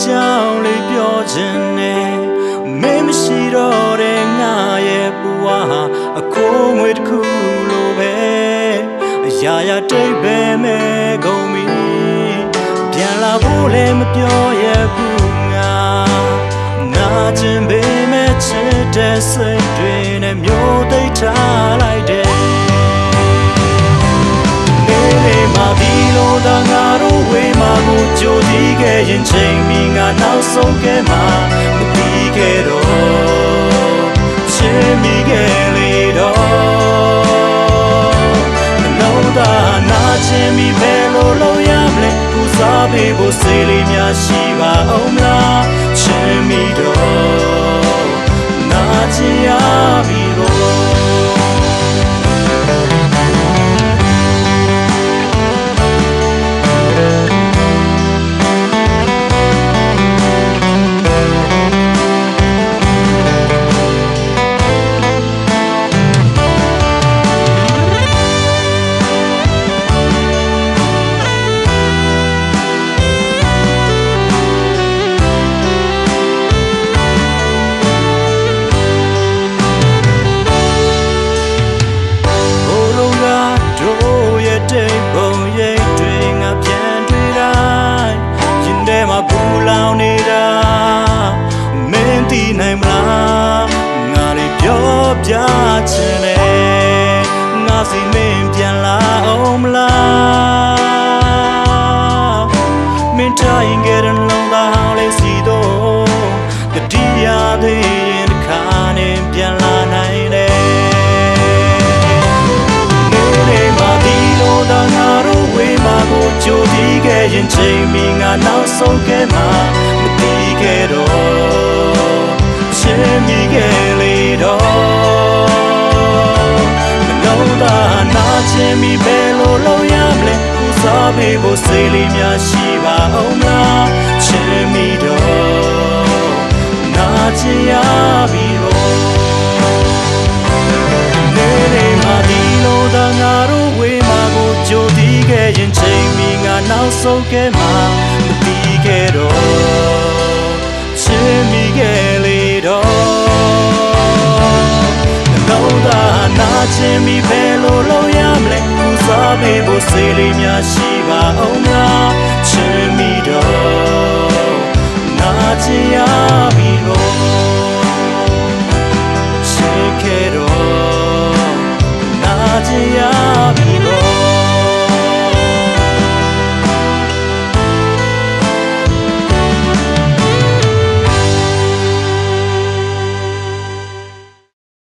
လေးလွမ်းတဲ့ကြောင်လေးပြောခြင်းနဲ့မင်းမရှိတော့တဲ့ငါရဲ့ဘဝဟာအခိုးငွေတစ်ခုလိုပဲအရာရာတိတ်ပဲမဲ့ကုန်ပြီပြန်လာဖို့လည်းမပြောရဘူးငါနာကျင်ပေမဲ့ချစ်တဲ့စိတ်တွေနဲ့မျိုးသိမ်း ဝေးမှာကိုကြိုတီးခဲ့ရင်ချိန်ပြီးငါနောက်ဆုံးခဲ့မှာမပြီးခဲ့တော့ချင်မိခဲ့လေတော့မနှောသာနာချင်မိပဲလို့လို့ရမလဲပူစားပေးဖို့စိတ်လေးများရှိပါအောင်မလား ပြောပြချင်တယ်ငါစီမင်းပြန်လာအောင်မလားမင်းတိုင်းကြတဲ့လုံးသားလေးစီတော့တတိယသေးရင်တစ်ခါနဲ့ပြန်လာနိုင်တယ်နေနေမှာဒီလိုသာငါတို့ဝေးမှာကိုကြိုပြီးခဲ့ရင်ချိန်မီငါနောက်ဆုံးခဲ့မှာမ နာချင်မိပဲလို့လို့ရမလဲကူစားပေးဖို့စိတ်လေးများရှိပါအောင်မလားချင်မိတော့နာချင်ရပြီတော့နေနေမှာဒီလိုသာငါတို့ဝေးမှာကိုကြိုတီးခဲ့ရင်ချိန်မီငါနောက်ဆုံးခဲ့မှာမတီးခဲ့တော့ချင်မိခဲ့လေတော့နှလုံးသားနာချင်မိပဲ စားပေးဖို့စေလေးများရှိပါအောင်များချမ်းမိတော့နာချင်ရ